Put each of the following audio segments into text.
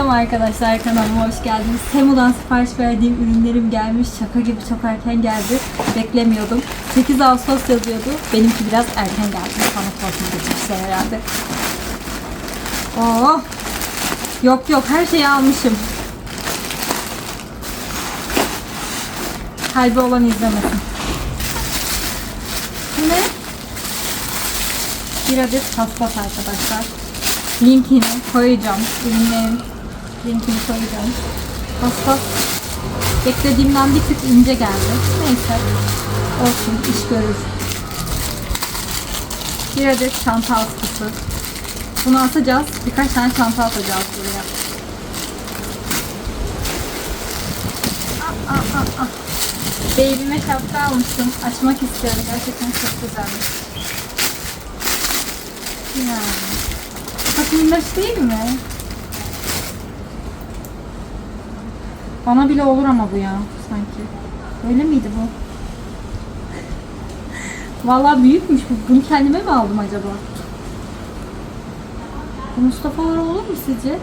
Selam arkadaşlar kanalıma hoş geldiniz. Temu'dan sipariş verdiğim ürünlerim gelmiş. Şaka gibi çok erken geldi. Beklemiyordum. 8 Ağustos yazıyordu. Benimki biraz erken geldi. Bana korkma geçmişler herhalde. Oh! Yok yok her şeyi almışım. Kalbi olan izlemesin. Bu ne? Bir adet paspas arkadaşlar. Linkini koyacağım. Ürünlerin linkini koyacağım. Paspas beklediğimden bir tık ince geldi. Neyse. Olsun iş görür. Bir adet çanta askısı. Bunu atacağız. Birkaç tane çanta atacağız buraya. Ah, ah, ah, ah. Baby'me şapka almıştım. Açmak istiyorum. Gerçekten çok güzelmiş. Ya. Minnoş değil mi? Bana bile olur ama bu ya sanki. Öyle miydi bu? Vallahi büyükmüş bu. Bunu kendime mi aldım acaba? Bu Mustafa'lara olur mu sizce?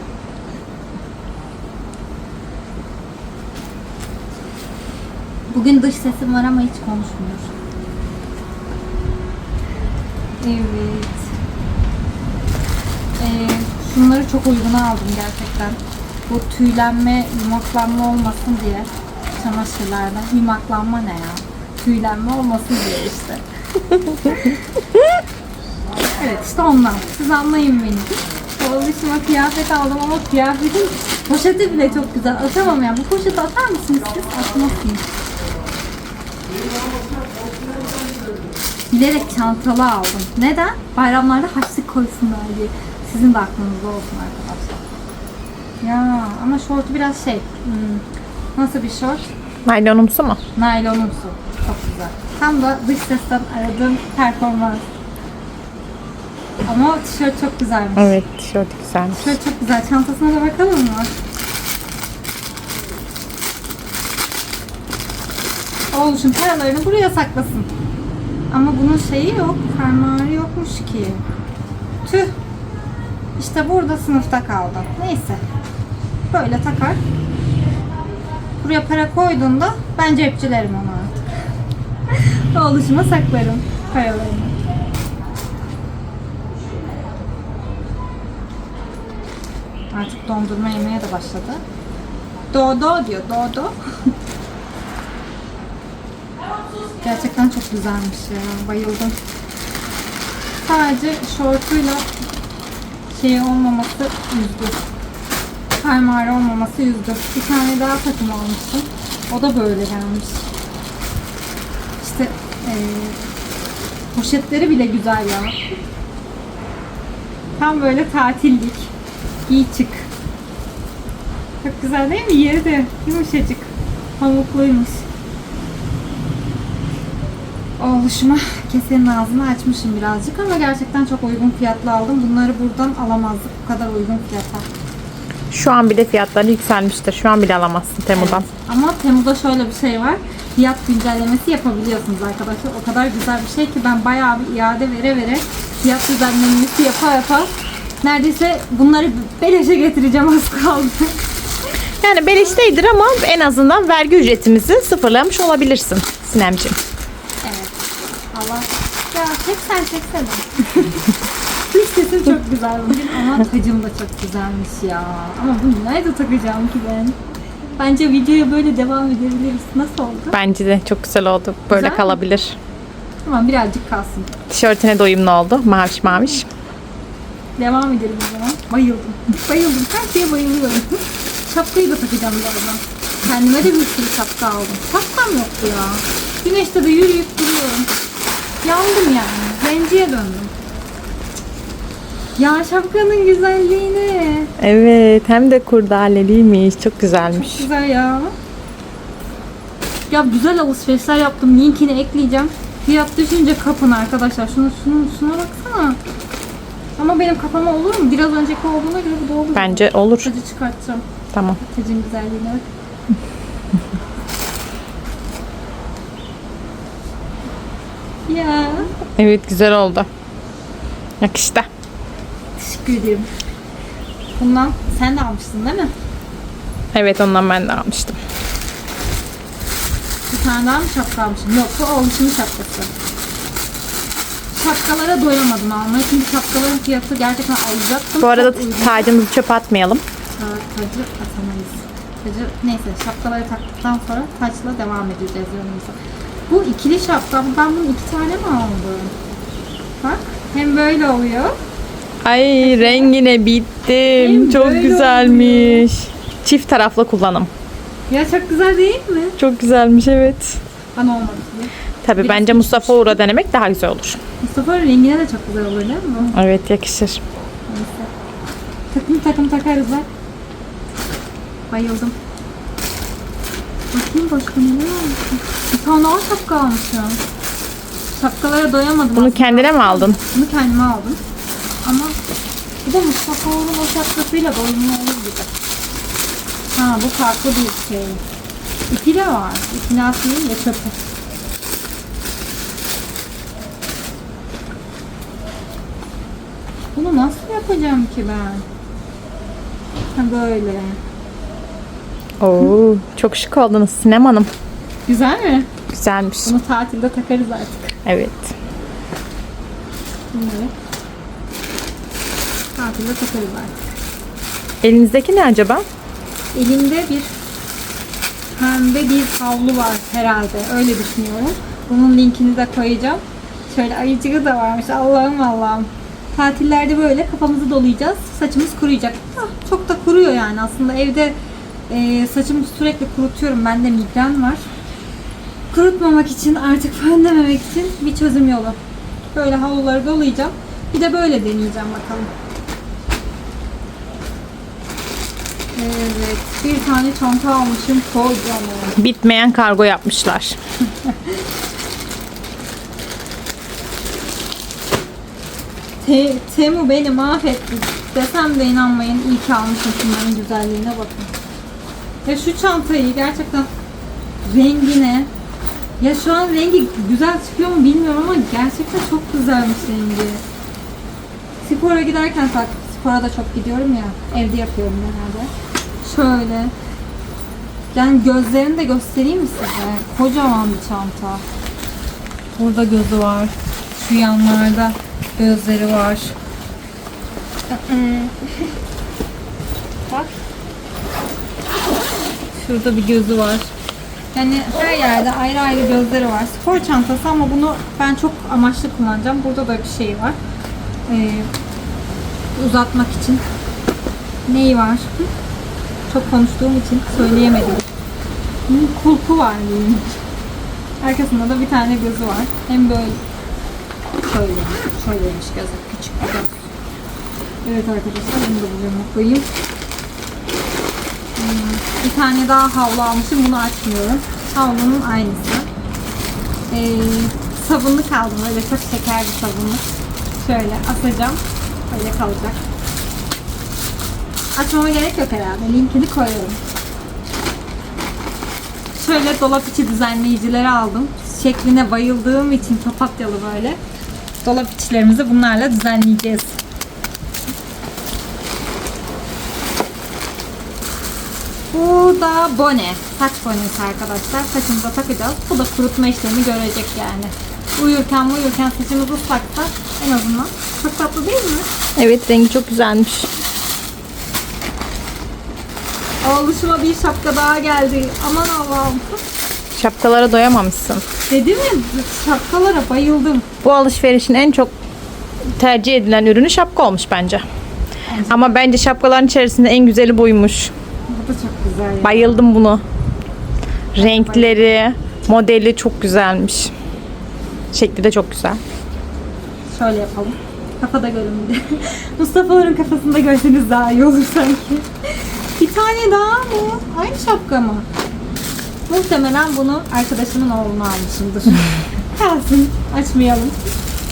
Bugün dış sesim var ama hiç konuşmuyor. Evet. Ee, şunları çok uyguna aldım gerçekten. Bu tüylenme, yumaklanma olmasın diye çamaşırlarda. Yumaklanma ne ya? Tüylenme olmasın diye işte. evet işte ondan. Siz anlayın beni. Oğluşuma kıyafet aldım ama kıyafetin poşeti bile çok güzel. Atamam ya. Bu poşeti atar mısınız siz? Atmazsınız. Bilerek çantalı aldım. Neden? Bayramlarda harçlık koysunlar diye. Sizin de aklınızda olsun arkadaşlar. Ya ama şortu biraz şey. hmm, nasıl bir şort? Naylonumsu mu? Naylonumsu. Çok güzel. Tam da dış sesten aradığım performans. Ama tişört çok güzelmiş. Evet, tişört güzelmiş. Tişört çok güzel. Çantasına da bakalım mı? Oğluşun paralarını buraya saklasın. Ama bunun şeyi yok. Fermuarı yokmuş ki. Tüh. İşte burada sınıfta kaldı. Neyse. Böyle takar. Buraya para koyduğunda ben cepçilerim onu artık. Oğluşuma saklarım paralarını. Artık dondurma yemeye de başladı. Dodo diyor, dodo. Gerçekten çok güzelmiş ya, bayıldım. Sadece şortuyla şey olmaması üzdü. Fermuarı olmaması üzdü. Bir tane daha takım almıştım. O da böyle gelmiş. İşte eee, poşetleri bile güzel ya. Tam böyle tatillik. Giy çık. Çok güzel değil mi? Yeri de yumuşacık. Pamukluymuş. Oluşuma kesenin ağzını açmışım birazcık ama gerçekten çok uygun fiyatlı aldım. Bunları buradan alamazdık bu kadar uygun fiyata. Şu an bile fiyatları yükselmiştir. Şu an bile alamazsın Temu'dan. Ama Temu'da şöyle bir şey var. Fiyat güncellemesi yapabiliyorsunuz arkadaşlar. O kadar güzel bir şey ki ben bayağı bir iade vere vere fiyat düzenlemesi yapa yapa neredeyse bunları beleşe getireceğim az kaldı. Yani beleş değildir ama en azından vergi ücretimizi sıfırlamış olabilirsin Sinemciğim. Allah. Ya çek sen çeksene. Hiç sesim çok güzel bugün ama tacım da çok güzelmiş ya. Ama bunu nerede takacağım ki ben? Bence videoya böyle devam edebiliriz. Nasıl oldu? Bence de çok güzel oldu. Böyle Güzel mi? kalabilir. Tamam birazcık kalsın. Tişörtüne de uyumlu oldu. Maviş maviş. Devam edelim o zaman. Bayıldım. Bayıldım. Her şeye bayılıyorum. Şapkayı da takacağım birazdan. Kendime de bir sürü şapka aldım. Şapkam yoktu ya. Güneşte de yürüyüp duruyorum. Yandım yani. Zenciye döndüm. Ya şapkanın güzelliğine. Evet hem de kurdaleliymiş. Çok güzelmiş. Güzel ya. Ya güzel alışverişler yaptım. Linkini ekleyeceğim. Fiyat düşünce kapın arkadaşlar. Şunu şunu şuna baksana. Ama benim kafama olur mu? Biraz önceki olduğuna göre bu da olur. Bence olur. Tacı çıkartacağım. Tamam. Tacın güzelliğine ya. Evet güzel oldu. Yakıştı. Teşekkür ederim. Bundan sen de almıştın değil mi? Evet ondan ben de almıştım. Bir tane daha mı şapka almışım? Yok bu oğluşumun şapkası. Şapkalara doyamadım almaya çünkü şapkaların fiyatı gerçekten alacaktım. Bu arada Çok uygun. tacımızı çöpe atmayalım. Ta- Tacı atamayız. Tacı neyse şapkaları taktıktan sonra taçla devam edeceğiz yolumuza. Bu ikili şapka. Ben bunu iki tane mi aldım? Bak hem böyle oluyor. Ay rengine bittim. Benim Çok böyle güzelmiş. Çift taraflı kullanım. Ya çok güzel değil mi? Çok güzelmiş evet. Bana olmadı. Tabii Biraz bence Mustafa Uğur'a denemek daha güzel olur. Mustafa rengine de çok güzel olur değil mi? Evet yakışır. Neyse. Takım takım takarız bak. Bayıldım. Bakayım başka neler almışım. Bir tane daha şapka almışım. Şapkalara doyamadım. Bunu aslında. kendine mi aldın? Bunu kendime aldım. Ama bir de Mustafa Oğur'un o şapkasıyla da uyumlu olur gibi. Ha bu farklı bir şey. İpi de var. Atmayayım da çöpe. Bunu nasıl yapacağım ki ben? Ha böyle. Oo, çok şık oldunuz Sinem Hanım. Güzel mi? Güzelmiş. Bunu tatilde takarız artık. Evet. Bunları. Tatilde takarız artık. Elinizdeki ne acaba? Elinde bir pembe bir havlu var herhalde. Öyle düşünüyorum. Bunun linkini de koyacağım. Şöyle ayıcığı da varmış. Allah'ım Allah'ım. Tatillerde böyle kafamızı dolayacağız. Saçımız kuruyacak. Ah, çok da kuruyor yani. Aslında evde e, saçımı sürekli kurutuyorum. Bende migren var. Kurutmamak için artık fönlememek için bir çözüm yolu. Böyle havluları dolayacağım. Bir de böyle deneyeceğim bakalım. Evet. Bir tane çanta almışım. Kocaman. Bitmeyen kargo yapmışlar. Te- Temu beni mahvetti. Desem de inanmayın. İyi ki almışım şunların güzelliğine bakın. Ya şu çantayı gerçekten rengine ya şu an rengi güzel çıkıyor mu bilmiyorum ama gerçekten çok güzelmiş rengi. Spora giderken tak spora da çok gidiyorum ya. Evde yapıyorum genelde. Şöyle. Yani gözlerini de göstereyim mi size? Kocaman bir çanta. Burada gözü var. Şu yanlarda gözleri var. Bak. Şurada bir gözü var. Yani her yerde ayrı ayrı gözleri var. Spor çantası ama bunu ben çok amaçlı kullanacağım. Burada da bir şey var. Ee, uzatmak için. Neyi var? Çok konuştuğum için söyleyemedim. Hı, Kulpu var diyeyim. Arkasında da bir tane gözü var. Hem böyle şöyle, şöyleymiş gözü. Küçük bir göz. Evet arkadaşlar bunu da buraya koyayım. Bir tane daha havlu almışım. Bunu açmıyorum. Havlunun aynısı. Ee, sabunluk aldım. Öyle çok şeker bir sabunluk. Şöyle asacağım. Böyle kalacak. Açmama gerek yok herhalde. Linkini koyuyorum. Şöyle dolap içi düzenleyicileri aldım. Şekline bayıldığım için papatyalı böyle. Dolap içlerimizi bunlarla düzenleyeceğiz. Bu da bone. Saç bonesi arkadaşlar. Saçımıza takacağız. Bu da kurutma işlemi görecek yani. Uyurken uyurken saçımız ıslaksa en azından. Çok tatlı değil mi? Evet rengi çok güzelmiş. Oğluşuma bir şapka daha geldi. Aman Allah'ım. Şapkalara doyamamışsın. Dedi mi? Şapkalara bayıldım. Bu alışverişin en çok tercih edilen ürünü şapka olmuş bence. Ama bence şapkaların içerisinde en güzeli buymuş. Da çok güzel. ya. Bayıldım bunu. Renkleri, modeli çok güzelmiş. Şekli de çok güzel. Şöyle yapalım. Kafada görün bir de. Mustafa'ların kafasında görseniz daha iyi olur sanki. Bir tane daha mı? Aynı şapka mı? Muhtemelen bunu arkadaşımın oğluna almışımdır. Kalsın. Açmayalım.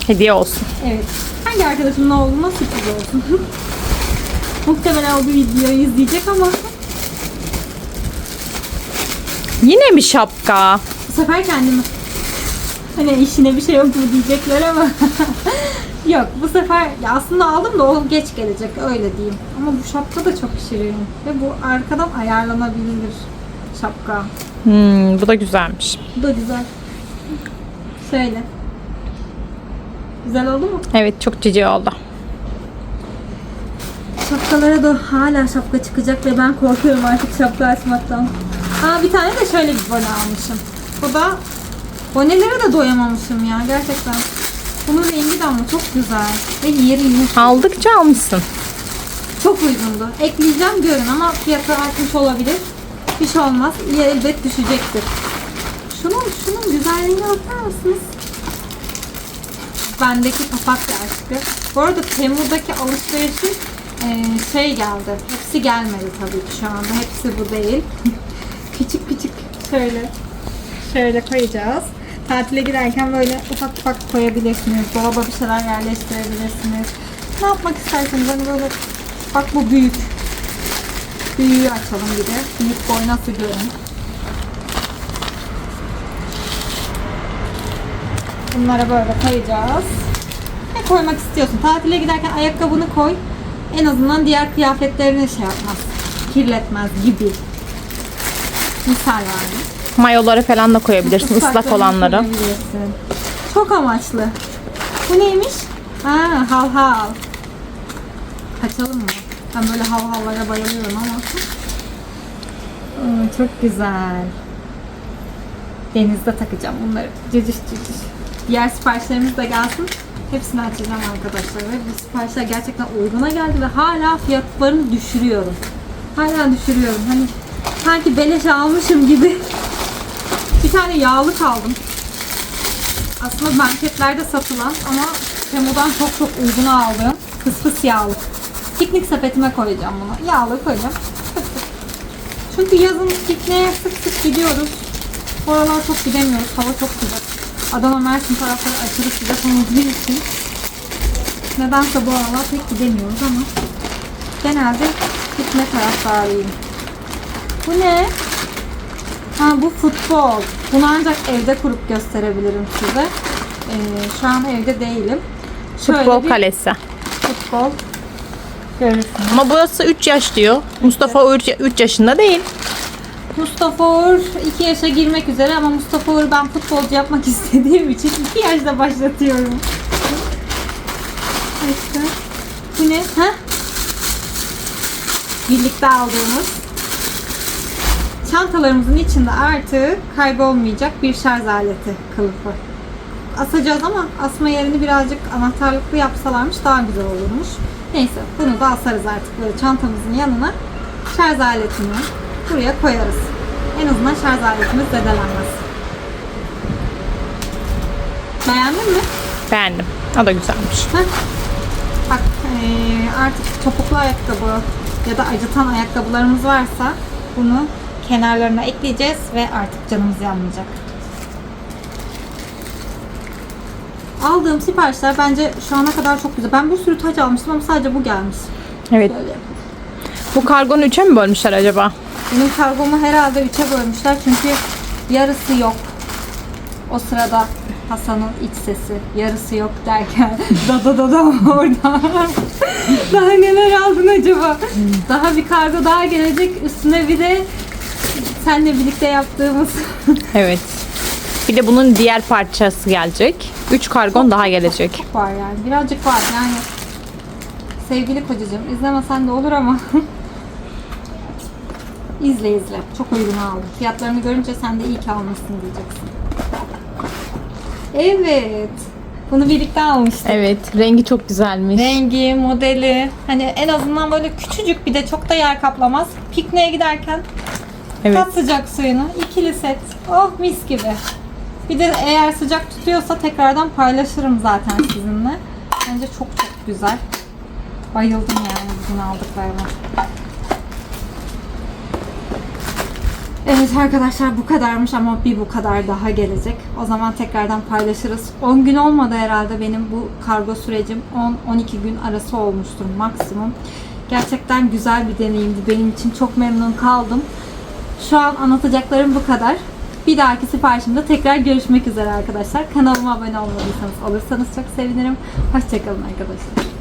Hediye olsun. Evet. Hangi arkadaşımın oğluna sürpriz olsun. Muhtemelen o bu videoyu izleyecek ama Yine mi şapka? bu sefer kendimi hani işine bir şey yok mu diyecekler ama Yok bu sefer ya aslında aldım da o geç gelecek öyle diyeyim. Ama bu şapka da çok şirin. Ve bu arkadan ayarlanabilir şapka. Hmm, bu da güzelmiş. Bu da güzel. Şöyle. Güzel oldu mu? Evet çok cici oldu. Şapkalara da hala şapka çıkacak ve ben korkuyorum artık şapka açmaktan. Aa bir tane de şöyle bir bone almışım. Bu da bonelere de doyamamışım ya gerçekten. Bunun rengi de ama çok güzel. Ve yeri yumuşak. Aldıkça almışsın. Çok uygundu. Ekleyeceğim görün ama fiyatı artmış olabilir. Bir şey olmaz. İyi elbet düşecektir. Şunun, şunun güzelliğine bakar mısınız? Bendeki papatya aşkı. Bu arada Temmuz'daki alışverişin şey geldi. Hepsi gelmedi tabii ki şu anda. Hepsi bu değil. şöyle şöyle koyacağız. Tatile giderken böyle ufak ufak koyabilirsiniz. Dolaba bir şeyler yerleştirebilirsiniz. Ne yapmak isterseniz hani böyle bak bu büyük. Büyüğü açalım bir de. Büyük boy nasıl görün. Bunlara böyle koyacağız. Ne koymak istiyorsun? Tatile giderken ayakkabını koy. En azından diğer kıyafetlerini şey yapmaz. Kirletmez gibi. Misal verdim. Mayoları falan da koyabilirsin ıslak olanları. Çok amaçlı. Bu neymiş? Ha, hav hav. Kaçalım mı? Ben böyle hav havlara bayılıyorum ama. Aa, çok güzel. Denizde takacağım bunları. Ciciş ciciş. Diğer siparişlerimiz de gelsin. Hepsini açacağım arkadaşlar. Ve bu siparişler gerçekten uyguna geldi ve hala fiyatlarını düşürüyorum. Hala düşürüyorum. Hani sanki beleşe almışım gibi. Bir tane yağlık aldım. Aslında marketlerde satılan ama Temu'dan çok çok uyguna aldığım fıs fıs yağlık. Piknik sepetime koyacağım bunu. Yağlığı koyacağım. Çünkü yazın pikniğe sık sık gidiyoruz. Bu aralar çok gidemiyoruz. Hava çok sıcak. Adana Mersin tarafları aşırı sıcak olduğu için nedense bu aralar pek gidemiyoruz ama genelde gitme taraftarıyım. Bu ne? Ha bu futbol. Bunu ancak evde kurup gösterebilirim size. Ee, şu an evde değilim. Şöyle Futbol bir kalesi. Futbol. Görürsünüz. Ama burası 3 yaş diyor. Mustafa 3 yaşında değil. Mustafa Uğur 2 yaşa girmek üzere ama Mustafa Uğur ben futbolcu yapmak istediğim için 2 yaşta başlatıyorum. Başka? Bu ne? Ha? Birlikte aldığımız çantalarımızın içinde artık kaybolmayacak bir şarj aleti kılıfı. Asacağız ama asma yerini birazcık anahtarlıklı yapsalarmış daha güzel olurmuş. Neyse bunu da asarız artık böyle çantamızın yanına şarj aletini buraya koyarız. En azından şarj aletimiz zedelenmez. Beğendin mi? Beğendim. O da güzelmiş. Heh. Bak eee, artık topuklu ayakkabı ya da acıtan ayakkabılarımız varsa bunu kenarlarına ekleyeceğiz ve artık canımız yanmayacak. Aldığım siparişler bence şu ana kadar çok güzel. Ben bir sürü taç almıştım ama sadece bu gelmiş. Evet. Yapayım. Bu kargonu 3'e mi bölmüşler acaba? Benim kargomu herhalde üçe bölmüşler çünkü yarısı yok. O sırada Hasan'ın iç sesi yarısı yok derken da da da da orada. daha neler aldın acaba? Daha bir kargo daha gelecek. Üstüne bir de senle birlikte yaptığımız Evet. Bir de bunun diğer parçası gelecek. 3 kargon daha gelecek. var yani. Birazcık var yani. Sevgili kocacığım izlemesen de olur ama izle izle. Çok uygun aldım. Fiyatlarını görünce sen de iyi ki almışsın diyeceksin. Evet. Bunu birlikte almıştık. Evet. Rengi çok güzelmiş. Rengi, modeli. Hani en azından böyle küçücük bir de çok da yer kaplamaz. Pikniğe giderken Evet. kat sıcak suyunu. ikili set. Oh mis gibi. Bir de eğer sıcak tutuyorsa tekrardan paylaşırım zaten sizinle. Bence çok çok güzel. Bayıldım yani bugün aldıklarıma. Evet arkadaşlar bu kadarmış ama bir bu kadar daha gelecek. O zaman tekrardan paylaşırız. 10 gün olmadı herhalde benim bu kargo sürecim. 10-12 gün arası olmuştur maksimum. Gerçekten güzel bir deneyimdi benim için. Çok memnun kaldım. Şu an anlatacaklarım bu kadar. Bir dahaki siparişimde tekrar görüşmek üzere arkadaşlar. Kanalıma abone olmadıysanız olursanız çok sevinirim. Hoşçakalın arkadaşlar.